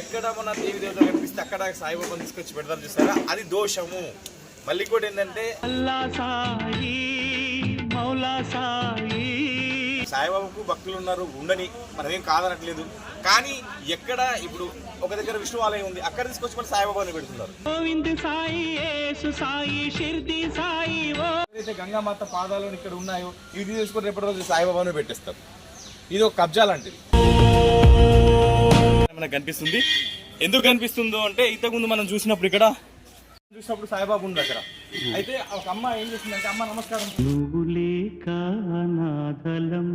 ఎక్కడ మన దేవి దేవత కనిపిస్తే అక్కడ సాయిబాబాను తీసుకొచ్చి పెడతారు చూస్తారా అది దోషము. మళ్ళీ కూడా ఏంటంటే అల్లా సాయి మౌలా సాయి. సాయిబాబాకు భక్తులు ఉన్నారు ఉండని. మనమేం కాదనట్లేదు. కానీ ఎక్కడ ఇప్పుడు ఒక దగ్గర విష్ణు ఆలయం ఉంది అక్కడ తీసుకొచ్చి మళ్ళీ సాయిబాబాని పెడుతున్నారు. ఏదైతే గంగామాత పాదాలు ఇక్కడ ఉన్నాయో ఇవి తీసుకొని రేపటి రోజు సాయిబాబాను పెట్టేస్తారు. ఇది ఒక కబ్జా లాంటిది. మనకు కనిపిస్తుంది. ఎందుకు కనిపిస్తుందో అంటే ఇంతకుముందు మనం చూసినప్పుడు ఇక్కడ చూసినప్పుడు సాయిబాబా ఉంది అక్కడ. అయితే ఒక అమ్మ ఏం చేసిందంటే అమ్మ నమస్కారం. నువ్వు లేక అనాథలం.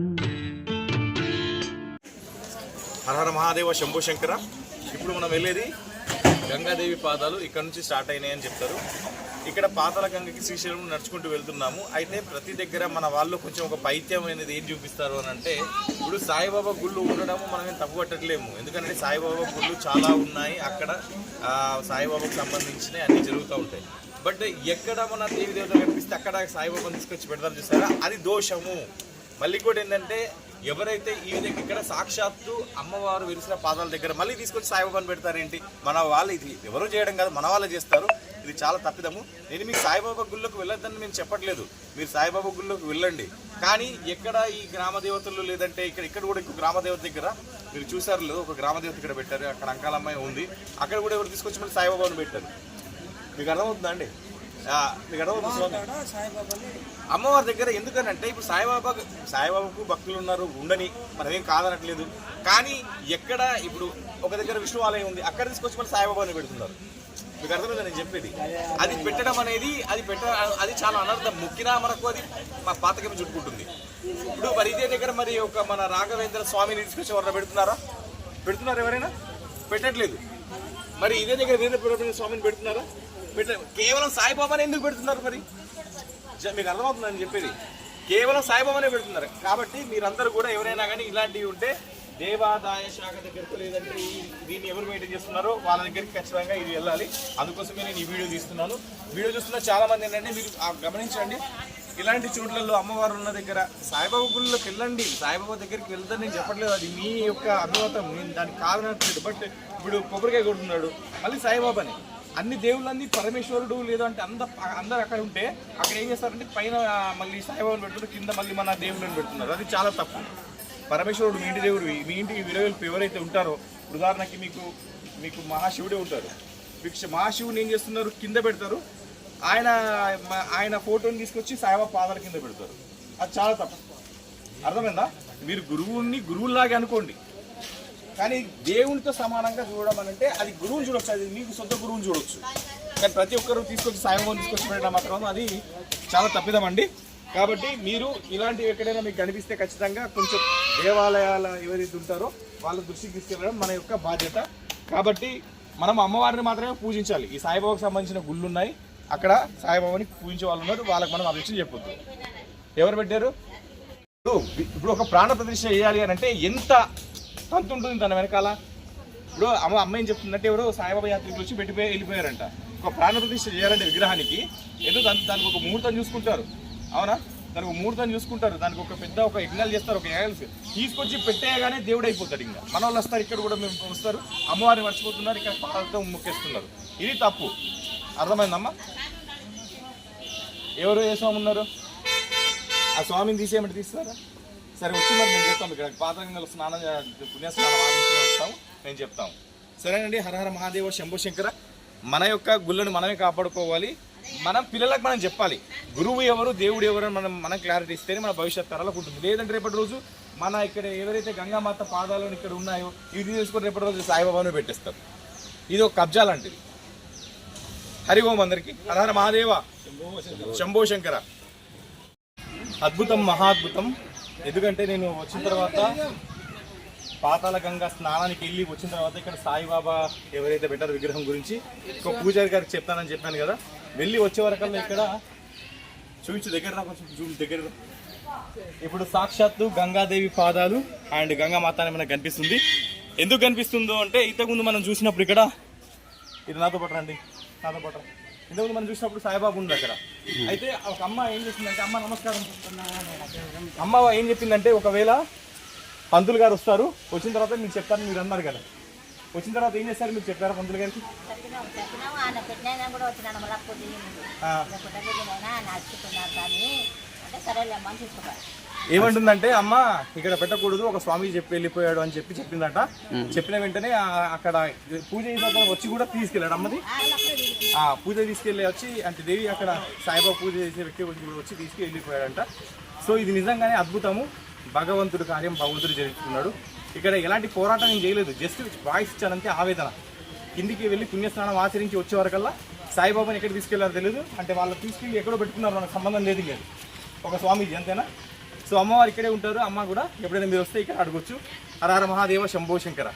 హరహర మహాదేవ శంభో శంకర. ఇప్పుడు మనం వెళ్ళేది గంగాదేవి పాదాలు ఇక్కడ నుంచి స్టార్ట్ అయినాయని చెప్తారు. ఇక్కడ పాతల గంగకి శ్రీశైలం నడుచుకుంటూ వెళ్తున్నాము. అయితే ప్రతి దగ్గర మన వాళ్ళు కొంచెం ఒక పైత్యం అనేది ఏం చూపిస్తారు అని అంటే ఇప్పుడు సాయిబాబా గుళ్ళు ఉండడము మనం ఏం తప్పు పట్టట్లేము. ఎందుకంటే సాయిబాబా గుళ్ళు చాలా ఉన్నాయి. అక్కడ సాయిబాబాకు సంబంధించినవి అన్నీ జరుగుతూ ఉంటాయి. బట్ ఎక్కడ మన దేవి దేవత కనిపిస్తే అక్కడ సాయిబాబాను తీసుకొచ్చి పెడతారు చూసారా? అది దోషము. మళ్ళీ కూడా ఏంటంటే ఎవరైతే ఈ విధంగా ఇక్కడ సాక్షాత్తు అమ్మవారు వెలిసిన పాదాల దగ్గర మళ్ళీ తీసుకొచ్చి సాయిబాబాను పెడతారేంటి? మన వాళ్ళు ఇది ఎవరు చేయడం కాదు మన వాళ్ళే చేస్తారు. ఇది చాలా తప్పిదము. నేను మీకు సాయిబాబా గుళ్ళకు వెళ్ళొద్దని నేను చెప్పట్లేదు. మీరు సాయిబాబా గుళ్ళకు వెళ్ళండి. కానీ ఎక్కడ ఈ గ్రామ దేవతలు లేదంటే ఇక్కడ ఇక్కడ కూడా ఇంకో గ్రామ దేవత దగ్గర మీరు చూసారు లేదు? ఒక గ్రామ దేవత ఇక్కడ పెట్టారు. అక్కడ అంకాలమ్మాయి ఉంది. అక్కడ కూడా ఎవరు తీసుకొచ్చి మళ్ళీ సాయిబాబాను పెట్టారు? మీకు అర్థమవుతుందా అండి? అమ్మవారి దగ్గర ఎందుకనంటే ఇప్పుడు సాయిబాబా సాయిబాబాకు భక్తులు ఉన్నారు ఉండని మనమేం కాదనట్లేదు. కానీ ఎక్కడ ఇప్పుడు ఒక దగ్గర విష్ణు ఆలయం ఉంది అక్కడ తీసుకొచ్చి మళ్ళీ సాయిబాబాని పెడుతున్నారు. మీకు అర్థమైందా నేను చెప్పేది? అది పెట్టడం అనేది అది పెట్ట అది చాలా అనర్థం. మొక్కినా మనకు అది మా పాతకం చుట్టుకుంటుంది. ఇప్పుడు మరి ఇదే దగ్గర మరి ఒక మన రాఘవేంద్ర స్వామిని తీసుకొచ్చి ఎవరైనా పెడుతున్నారా? పెడుతున్నారు ఎవరైనా? పెట్టట్లేదు. మరి ఇదే దగ్గర వీరబ్రహ్మణ్య స్వామిని పెడుతున్నారా? కేవలం సాయిబాబాని ఎందుకు పెడుతున్నారు మరి? జ- మీకు అర్థమవుతుందని చెప్పేది. కేవలం సాయిబాబానే పెడుతున్నారు. కాబట్టి మీరందరూ కూడా ఎవరైనా కానీ ఇలాంటివి ఉంటే దేవాదాయ శాఖ దగ్గరకు లేదంటే దీన్ని ఎవరు మెయింటైన్ చేస్తున్నారో వాళ్ళ దగ్గరికి ఖచ్చితంగా ఇది వెళ్ళాలి. అందుకోసమే నేను ఈ వీడియో తీస్తున్నాను. వీడియో చూస్తున్న చాలా మంది ఏంటంటే మీరు గమనించండి. ఇలాంటి చోట్లలో అమ్మవారు ఉన్న దగ్గర సాయిబాబా గుళ్ళకి వెళ్ళండి. సాయిబాబా దగ్గరికి వెళ్తే నేను చెప్పట్లేదు. అది మీ యొక్క అభిమతం. నేను దానికి కాదనట్లేదు బట్ ఇప్పుడు కొబ్బరికాయ కొడుతున్నాడు. మళ్ళీ సాయిబాబాని. అన్ని దేవుళ్ళన్నీ పరమేశ్వరుడు లేదంటే అంద అందరు అక్కడ ఉంటే అక్కడ ఏం చేస్తారంటే పైన మళ్ళీ సాయిబాబాని పెట్టుకుంటే కింద మళ్ళీ మన దేవుళ్ళని పెడుతున్నారు. అది చాలా తప్పు. పరమేశ్వరుడు మీ ఇంటి దేవుడు మీ ఇంటికి విలువలు ఎవరైతే ఉంటారో ఉదాహరణకి మీకు మీకు మహాశివుడే ఉంటారు మీకు మహాశివుని ఏం చేస్తున్నారు? కింద పెడతారు. ఆయన ఆయన ఫోటోని తీసుకొచ్చి సాయిబాబా పాదాల కింద పెడతారు. అది చాలా తప్పు. అర్థమైందా? మీరు గురువుని గురువులాగా అనుకోండి. కానీ దేవునితో సమానంగా చూడడం అని అంటే అది గురువుని చూడొచ్చు అది మీకు సొంత గురువుని చూడొచ్చు. కానీ ప్రతి ఒక్కరు తీసుకొచ్చి సాయిబాబాని తీసుకొచ్చి పెట్టడం మాత్రం అది చాలా తప్పిదమండి కాబట్టి మీరు ఇలాంటివి ఎక్కడైనా మీకు కనిపిస్తే ఖచ్చితంగా కొంచెం దేవాలయాల ఎవరైతే ఉంటారో వాళ్ళ దృష్టికి తీసుకెళ్ళడం మన యొక్క బాధ్యత. కాబట్టి మనం అమ్మవారిని మాత్రమే పూజించాలి. ఈ సాయిబాబాకు సంబంధించిన గుళ్ళు ఉన్నాయి అక్కడ సాయిబాబాని పూజించే వాళ్ళు ఉన్నారు. వాళ్ళకి మనం ఆ చెప్పొద్దు. ఎవరు పెట్టారు? ఇప్పుడు ఒక ప్రాణ ప్రతిష్ట చేయాలి అని అంటే ఎంత తంతు ఉంటుంది తన వెనకాల. ఇప్పుడు అమ్మ అమ్మ ఏం చెప్తుందంటే ఎవరో సాయిబాబా యాత్రికులు వచ్చి పెట్టిపోయి వెళ్ళిపోయారంట. ఒక ప్రాణప్రతిష్ఠ చేయాలంటే విగ్రహానికి ఏదో దాని దానికి ఒక ముహూర్తం చూసుకుంటారు. అవునా? దానికి ఒక ముహూర్తం చూసుకుంటారు. దానికి ఒక పెద్ద ఒక యజ్ఞాలు చేస్తారు ఒక యాగల్స్ తీసుకొచ్చి పెట్టేయగానే దేవుడు అయిపోతాడు ఇంకా. మన వాళ్ళు వస్తారు ఇక్కడ కూడా మేము వస్తారు. అమ్మవారిని మర్చిపోతున్నారు ఇక్కడ పాలతో ముక్కేస్తున్నారు ఇది తప్పు. అర్థమైందమ్మా? ఎవరు ఏ స్వామి ఉన్నారు? ఆ స్వామిని తీసేయమంటే తీస్తారా? సరే వచ్చి మరి మేము చెప్తాం ఇక్కడ పాతరంగంలో స్నానం పుణ్యస్నానం పుణ్య స్నానం మేము చెప్తాం సరేనండి హరహర మహాదేవ శంభు శంకర. మన యొక్క గుళ్ళను మనమే కాపాడుకోవాలి. మనం పిల్లలకు మనం చెప్పాలి. గురువు ఎవరు దేవుడు ఎవరు అని మనం మనం క్లారిటీ ఇస్తేనే మన భవిష్యత్ తరాలకు ఉంటుంది. లేదంటే రేపటి రోజు మన ఇక్కడ ఎవరైతే గంగామాత పాదాలను ఇక్కడ ఉన్నాయో ఇది తీసుకొని రేపటి రోజు సాయిబాబాను పెట్టేస్తారు. ఇది ఒక కబ్జా లాంటిది. హరి ఓం అందరికి. హరహర మహాదేవ. శంభో శంకర. అద్భుతం మహాద్భుతం ఎందుకంటే నేను వచ్చిన తర్వాత పాతాల గంగా స్నానానికి వెళ్ళి వచ్చిన తర్వాత ఇక్కడ సాయిబాబా ఎవరైతే పెట్టారో విగ్రహం గురించి ఒక పూజారి గారికి చెప్తానని చెప్పాను కదా. వెళ్ళి వచ్చే వరకల్లా ఇక్కడ చూపించు దగ్గర రా కొంచెం జూమ్ దగ్గర ఇప్పుడు సాక్షాత్తు గంగాదేవి పాదాలు అండ్ గంగా మాతానే మనకు కనిపిస్తుంది. ఎందుకు కనిపిస్తుందో అంటే ఇంతకుముందు మనం చూసినప్పుడు ఇక్కడ ఇది నాతో పట్టరండి నాతో పాటు ఇంతకుముందు మనం చూసినప్పుడు సాయిబాబు ఉంది అక్కడ. అయితే ఒక అమ్మ ఏం చేసిందంటే అమ్మ నమస్కారం అమ్మ ఏం చెప్పిందంటే ఒకవేళ పంతులు గారు వస్తారు వచ్చిన తర్వాత మీకు చెప్తాను మీరు అన్నారు కదా. వచ్చిన తర్వాత ఏం చేస్తారు మీరు చెప్పారా పంతులు గారికి? కూడా ఏమంటుందంటే అమ్మ ఇక్కడ పెట్టకూడదు ఒక స్వామి చెప్పి వెళ్ళిపోయాడు అని చెప్పి చెప్పిందట. చెప్పిన వెంటనే అక్కడ పూజ చేసిన వచ్చి కూడా తీసుకెళ్ళాడు అమ్మది. ఆ పూజ తీసుకెళ్ళి వచ్చి అంటే దేవి అక్కడ సాయిబాబా పూజ చేసే వ్యక్తి వచ్చి కూడా వచ్చి తీసుకెళ్ళి వెళ్ళిపోయాడంట. సో ఇది నిజంగానే అద్భుతము. భగవంతుడు కార్యం భగవంతుడు జరుగుతున్నాడు ఇక్కడ ఎలాంటి పోరాటం నేను చేయలేదు. జస్ట్ వాయిస్ ఇచ్చానంతే ఆవేదన. కిందికి వెళ్ళి పుణ్యస్నానం ఆచరించి వచ్చే వరకల్లా సాయిబాబాని ఎక్కడ తీసుకెళ్ళారో తెలియదు అంటే వాళ్ళు తీసుకెళ్ళి ఎక్కడో పెట్టుకున్నారు మనకు సంబంధం లేదు లేదు ఒక స్వామీజీ అంతేనా? సో అమ్మవారు ఇక్కడే ఉంటారు అమ్మ కూడా ఎప్పుడైనా మీరు వస్తే ఇక్కడ అడగొచ్చు. హర మహాదేవ శంభో శంకర.